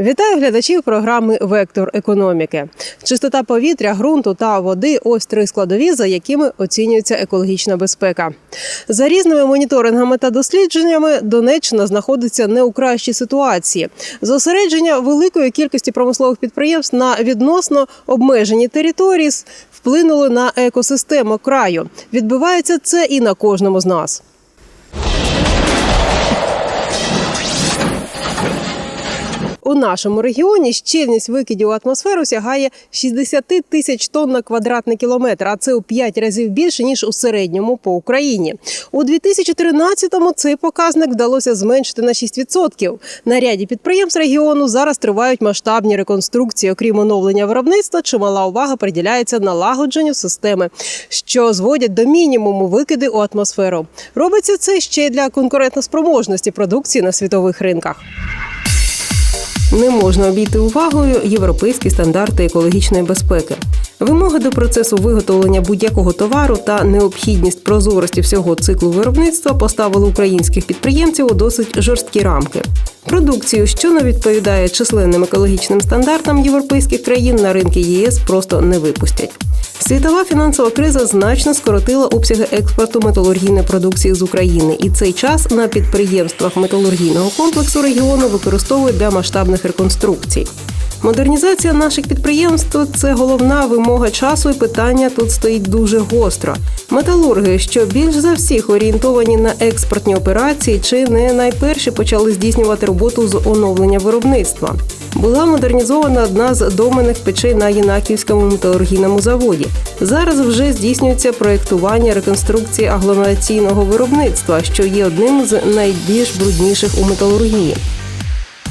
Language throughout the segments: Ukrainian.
Вітаю глядачів програми Вектор економіки. Чистота повітря, ґрунту та води ось три складові, за якими оцінюється екологічна безпека. За різними моніторингами та дослідженнями Донеччина знаходиться не у кращій ситуації. Зосередження великої кількості промислових підприємств на відносно обмежені території вплинули на екосистему краю. Відбувається це і на кожному з нас. У нашому регіоні щільність викидів у атмосферу сягає 60 тисяч тонн на квадратний кілометр, а це у 5 разів більше ніж у середньому по Україні. У 2013-му цей показник вдалося зменшити на 6%. На ряді підприємств регіону зараз тривають масштабні реконструкції. Окрім оновлення виробництва, чимала увага приділяється налагодженню системи, що зводять до мінімуму викиди у атмосферу. Робиться це ще й для конкурентоспроможності продукції на світових ринках. Не можна обійти увагою європейські стандарти екологічної безпеки. Вимоги до процесу виготовлення будь-якого товару та необхідність прозорості всього циклу виробництва поставили українських підприємців у досить жорсткі рамки. Продукцію, що не відповідає численним екологічним стандартам європейських країн, на ринки ЄС просто не випустять. Світова фінансова криза значно скоротила обсяги експорту металургійної продукції з України, і цей час на підприємствах металургійного комплексу регіону використовують для масштабних реконструкцій. Модернізація наших підприємств це головна вимога часу, і питання тут стоїть дуже гостро. Металурги, що більш за всіх орієнтовані на експортні операції, чи не найперші почали здійснювати роботу з оновлення виробництва. Була модернізована одна з доменних печей на Єнаківському металургійному заводі. Зараз вже здійснюється проєктування реконструкції агломераційного виробництва, що є одним з найбільш брудніших у металургії.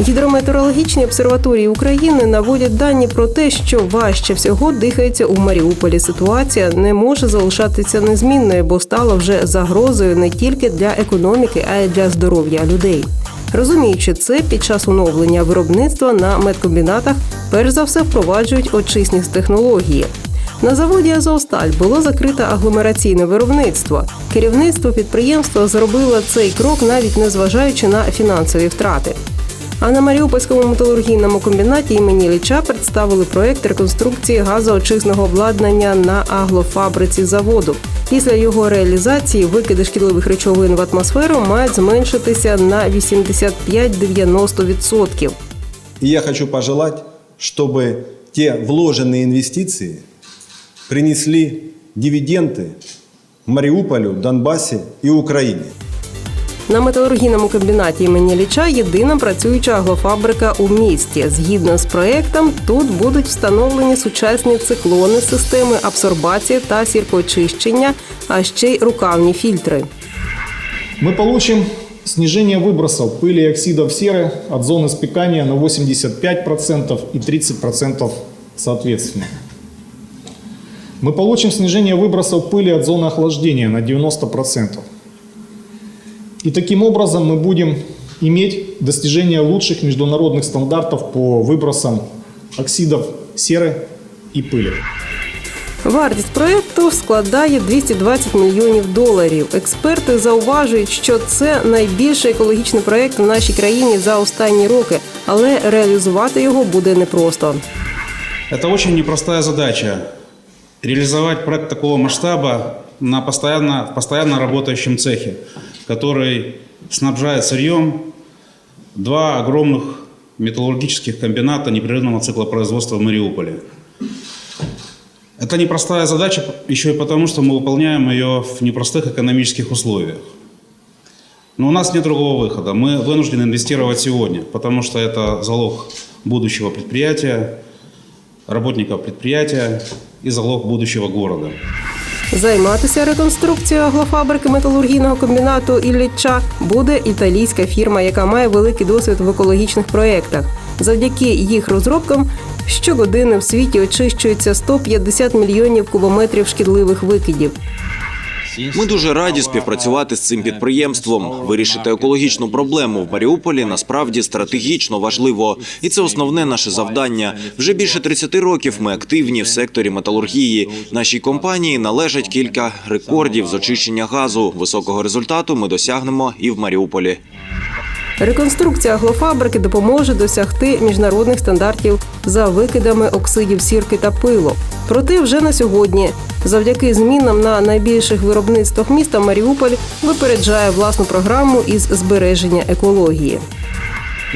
Гідрометеорологічні обсерваторії України наводять дані про те, що важче всього дихається у Маріуполі. Ситуація не може залишатися незмінною, бо стала вже загрозою не тільки для економіки, а й для здоров'я людей. Розуміючи це, під час оновлення виробництва на медкомбінатах перш за все впроваджують очисні технології. На заводі Азовсталь було закрите агломераційне виробництво. Керівництво підприємства зробило цей крок, навіть не зважаючи на фінансові втрати. А на Маріупольському металургійному комбінаті імені Ліча представили проект реконструкції газоочисного обладнання на аглофабриці заводу. Після його реалізації викиди шкідливих речовин в атмосферу мають зменшитися на 85-90%. И я хочу пожелать, чтобы те вложенные инвестиции принесли дивиденды Мариуполю, Донбассе и Украине. На металургійному комбінаті імені Ліча єдина працююча аглофабрика у місті. Згідно з проектом, тут будуть встановлені сучасні циклони, системи абсорбації та сіркоочищення, а ще й рукавні фільтри. Мы получим снижение выбросов пыли и оксидов серы от зоны спекания на 85% и 30% соответственно. Мы получим снижение выбросов пыли от зоны охлаждения на 90%. И таким образом мы будем иметь достижение лучших международных стандартов по выбросам оксидов серы и пыли. Вартість проекту складає 220 мільйонів доларів. Експерти зауважують, що це найбільший екологічний проект в нашій країні за останні роки, але реалізувати його буде непросто. Это очень непростая задача. Реализовать проект такого масштаба на постоянно, в постоянно работающем цехе, Который снабжает сырьем два огромных металлургических комбината непрерывного цикла производства в Мариуполе. Это непростая задача еще и потому, что мы выполняем ее в непростых экономических условиях. Но у нас нет другого выхода. Мы вынуждены инвестировать сегодня, потому что это залог будущего предприятия, работников предприятия и залог будущего города. Займатися реконструкцією аглофабрики металургійного комбінату Ілліча буде італійська фірма, яка має великий досвід в екологічних проєктах. Завдяки їх розробкам щогодини в світі очищується 150 мільйонів кубометрів шкідливих викидів. Ми дуже раді співпрацювати з цим підприємством. Вирішити екологічну проблему в Маріуполі насправді стратегічно важливо, і це основне наше завдання. Вже більше 30 років ми активні в секторі металургії. Нашій компанії належать кілька рекордів з очищення газу. Високого результату ми досягнемо і в Маріуполі. Реконструкція аглофабрики допоможе досягти міжнародних стандартів за викидами оксидів сірки та пилу. Проте вже на сьогодні, завдяки змінам на найбільших виробництвах міста, Маріуполь випереджає власну програму із збереження екології.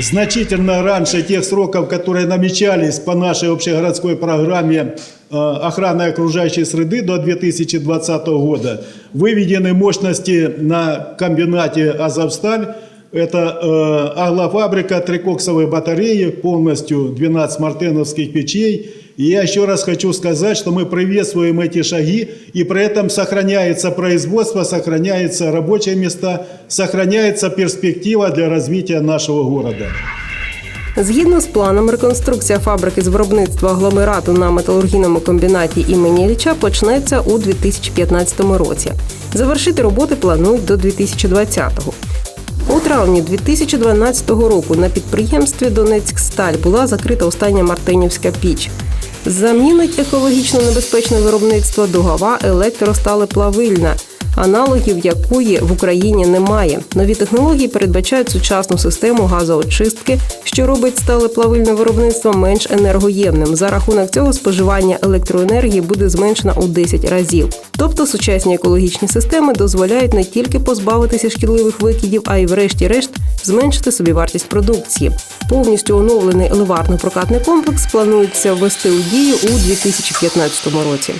значительно раньше тех сроков, которые намечались по нашей общегородской программе э, охраны окружающей среды до 2020 года, выведены мощности на комбинате «Азовсталь». Это э, аглофабрика, трикоксовые батареи, полностью 12 мартеновских печей. И я еще раз хочу сказать, что мы приветствуем эти шаги, и при этом сохраняется производство, сохраняются рабочие места, сохраняется перспектива для развития нашего города. Згідно з планом, реконструкція фабрики з виробництва агломерату на металургійному комбінаті імені Ілліча почнеться у 2015 році. Завершити роботи планують до 2020-го. У травні 2012 року на підприємстві Донецьксталь була закрита остання Мартинівська піч. Замінить екологічно небезпечне виробництво дугова електросталеплавильна, аналогів якої в Україні немає. Нові технології передбачають сучасну систему газоочистки, що робить сталеплавильне виробництво менш енергоємним. За рахунок цього споживання електроенергії буде зменшено у 10 разів. Тобто сучасні екологічні системи дозволяють не тільки позбавитися шкідливих викидів, а й, врешті-решт, зменшити собівартість продукції. Повністю оновлений елеварно-прокатний комплекс планується ввести у дію у 2015 році.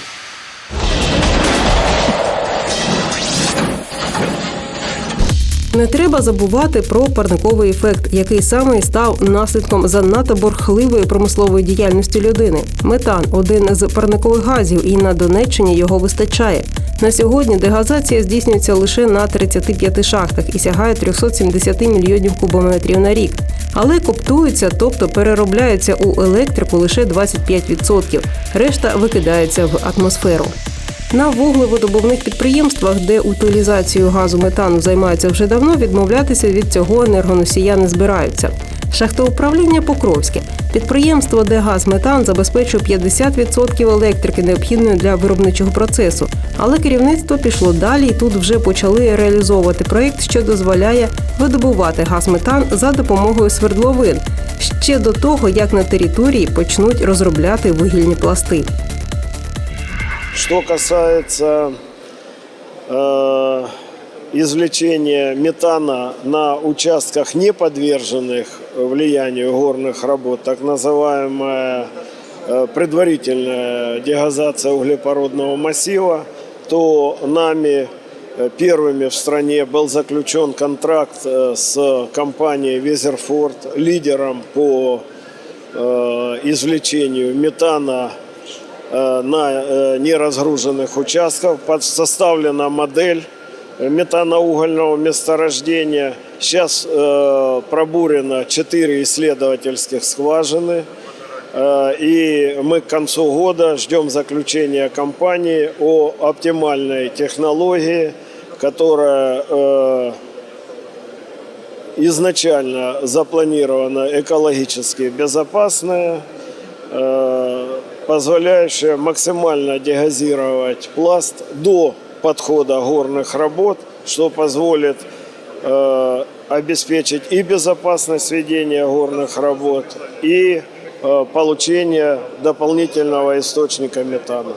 Не треба забувати про парниковий ефект, який саме став наслідком занадто борхливої промислової діяльності людини. Метан один з парникових газів, і на Донеччині його вистачає. На сьогодні дегазація здійснюється лише на 35 шахтах і сягає 370 мільйонів кубометрів на рік. Але коптуються, тобто переробляються у електрику лише 25%. Решта викидається в атмосферу. На вуглеводобувних підприємствах, де утилізацією газу метану займаються вже давно, відмовлятися від цього енергоносія не збираються. Шахтоуправління Покровське підприємство, де газ метан забезпечує 50% електрики, необхідної для виробничого процесу. Але керівництво пішло далі, і тут вже почали реалізовувати проєкт, що дозволяє видобувати газ метан за допомогою свердловин ще до того, як на території почнуть розробляти вугільні пласти. Что касается э, извлечения метана на участках, не подверженных влиянию горных работ, так называемая э, предварительная дегазация углепородного массива, то нами э, первыми в стране был заключен контракт э, с компанией Везерфорд, лидером по э, извлечению метана на неразгруженных участках. Составлена модель метаноугольного месторождения. Сейчас э, пробурено 4 исследовательских скважины. Э, И мы к концу года ждем заключения компании о оптимальной технологии, которая э, изначально запланирована экологически безопасная, позволяющая максимально дегазировать пласт до подхода горных работ, что позволит э, обеспечить и безопасность ведения горных работ, и э, получение дополнительного источника метана.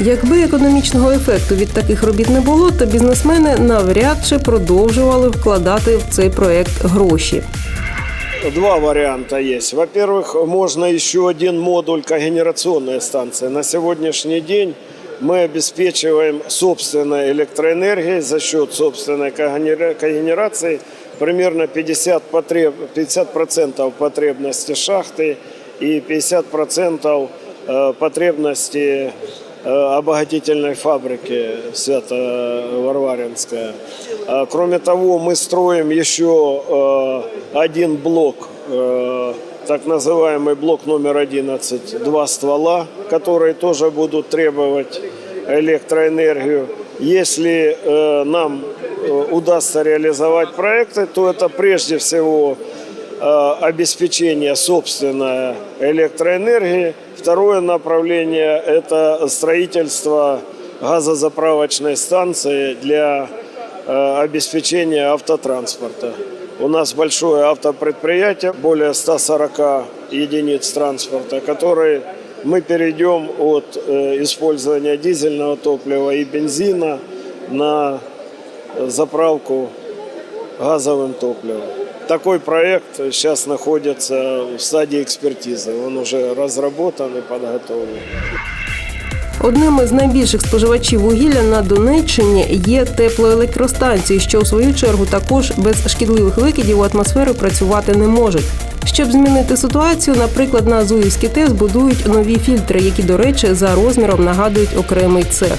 Якби економічного ефекту від таких робіт не було, то бізнесмени навряд чи продовжували вкладати в цей проект гроші. Два варианта есть. Во-первых, можно еще один модуль когенерационной станции. На сегодняшний день мы обеспечиваем собственной электроэнергией за счет собственной когенера- когенерации примерно 50%, потреб... 50% потребности шахты и 50% э, потребности э, обогатительной фабрики Свято-Варваринская. А, Кроме того, мы строим еще э, один блок, э, так называемый блок номер 11, два ствола, которые тоже будут требовать электроэнергию. Если э, нам э, удастся реализовать проекты, то это прежде всего э, обеспечение собственной электроэнергии. Второе направление – это строительство газозаправочной станции для э, обеспечения автотранспорта. У нас большое автопредприятие, более 140 единиц транспорта, которые мы перейдем от э, использования дизельного топлива и бензина на э, заправку газовым топливом. Такой проект сейчас находится в стадии экспертизы. Он уже разработан и подготовлен. Одним із найбільших споживачів вугілля на Донеччині є теплоелектростанції, що у свою чергу також без шкідливих викидів у атмосферу працювати не можуть. Щоб змінити ситуацію, наприклад, на Зуївській ТЕС будують нові фільтри, які, до речі, за розміром нагадують окремий цех.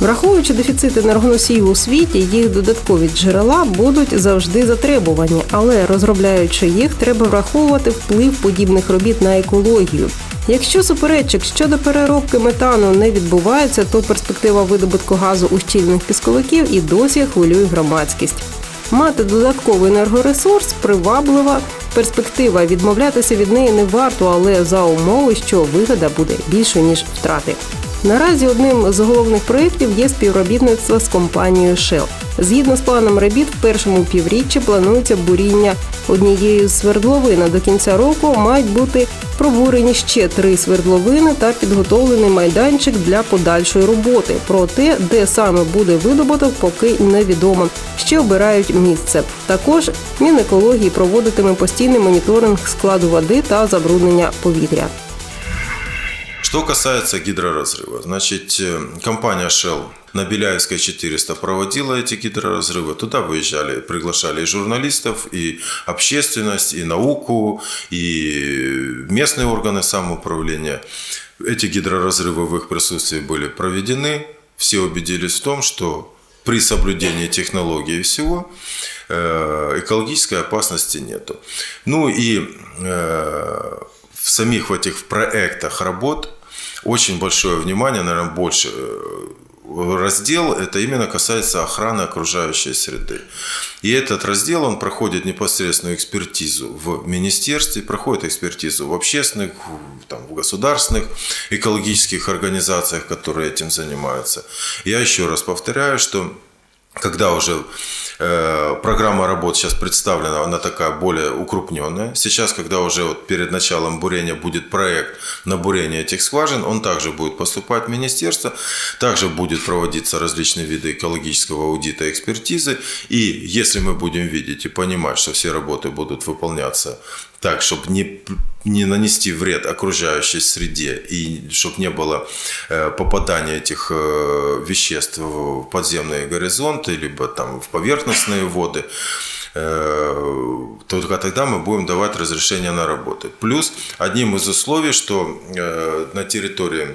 Враховуючи дефіцит енергоносіїв у світі, їх додаткові джерела будуть завжди затребувані, але розробляючи їх, треба враховувати вплив подібних робіт на екологію. Якщо суперечок щодо переробки метану не відбувається, то перспектива видобутку газу у щільних пісковиків і досі хвилює громадськість. Мати додатковий енергоресурс приваблива перспектива. Відмовлятися від неї не варто, але за умови, що вигода буде більшою ніж втрати. Наразі одним з головних проєктів є співробітництво з компанією Shell. Згідно з планом робіт, в першому півріччі планується буріння однієї з свердловин. До кінця року мають бути пробурені ще три свердловини та підготовлений майданчик для подальшої роботи. Про те, де саме буде видобуток, поки невідомо. Ще обирають місце. Також Мінекології проводитиме постійний моніторинг складу води та забруднення повітря. Что касается гидроразрыва, значит, э, компания Shell на Беляевской 400 проводила эти гидроразрывы. Туда выезжали, приглашали и журналистов, и общественность, и науку, и местные органы самоуправления. Эти гидроразрывы в их присутствии были проведены. Все убедились в том, что при соблюдении технологии всего э, экологической опасности нету. Ну и э, в самих в этих проектах работ очень большое внимание, наверное, больше э, раздел, это именно касается охраны окружающей среды. И этот раздел, он проходит непосредственную экспертизу в министерстве, проходит экспертизу в общественных, в- там, в государственных экологических организациях, которые этим занимаются. Я еще раз повторяю, что когда уже э, программа работ сейчас представлена, она такая более укрупненная. Сейчас, когда уже вот перед началом бурения будет проект на бурение этих скважин, он также будет поступать в министерство, также будет проводиться различные виды экологического аудита экспертизы. И если мы будем видеть и понимать, что все работы будут выполняться так, чтобы не, не нанести вред окружающей среде и чтобы не было э, попадания этих э, веществ в подземные горизонты, либо там в поверхностные воды, э, только тогда мы будем давать разрешение на работы. Плюс одним из условий, что на территории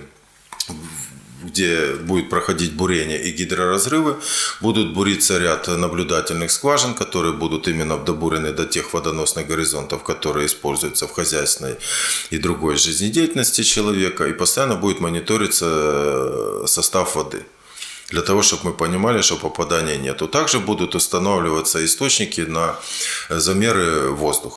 где будет проходить бурение и гидроразрывы, будут буриться ряд наблюдательных скважин, которые будут именно добурены до тех водоносных горизонтов, которые используются в хозяйственной и другой жизнедеятельности человека, и постоянно будет мониториться э, состав воды для того, чтобы мы понимали, что попадания нету. Также будут устанавливаться источники на замеры воздуха.